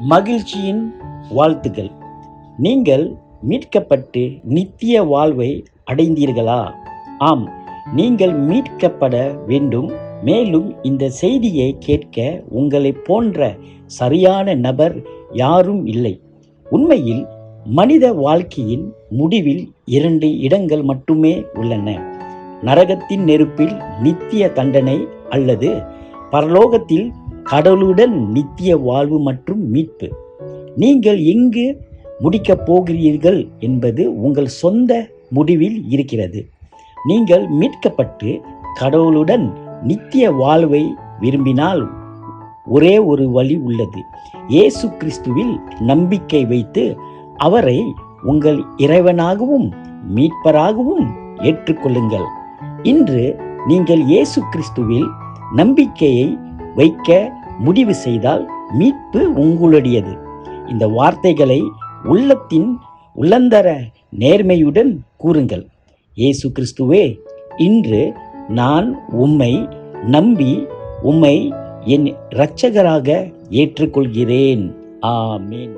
மகிழ்ச்சியின் வாழ்த்துக்கள். நீங்கள் மீட்கப்பட்டு நித்திய வாழ்வை அடைந்தீர்களா? ஆம் நீங்கள் மீட்கப்பட வேண்டும். மேலும் இந்த செய்தியை கேட்க உங்களைப் போன்ற சரியான நபர் யாரும் இல்லை. உண்மையில் மனித வாழ்க்கையின் முடிவில் இரண்டு இடங்கள் மட்டுமே உள்ளன. நரகத்தின் நெருப்பில் நித்திய தண்டனை அல்லது பரலோகத்தில் கடவுளுடன் நித்திய வாழ்வு மற்றும் மீட்பு. நீங்கள் எங்கு முடிக்கப் போகிறீர்கள் என்பது உங்கள் சொந்த முடிவில் இருக்கிறது. நீங்கள் மீட்கப்பட்டு கடவுளுடன் நித்திய வாழ்வை விரும்பினால் ஒரே ஒரு வழி உள்ளது. இயேசு கிறிஸ்துவில் நம்பிக்கை வைத்து அவரை உங்கள் இறைவனாகவும் மீட்பராகவும் ஏற்றுக்கொள்ளுங்கள். இன்று நீங்கள் இயேசு கிறிஸ்துவில் நம்பிக்கையை வைக்க முடிவு செய்தால் மீட்பு உங்களுடையது. இந்த வார்த்தைகளை உள்ளத்தின் உள்ளந்தர நேர்மையுடன் கூறுங்கள். இயேசு கிறிஸ்துவே இன்று நான் உம்மை நம்பி உம்மை என் இரட்சகராக ஏற்றுக்கொள்கிறேன். ஆமீன்.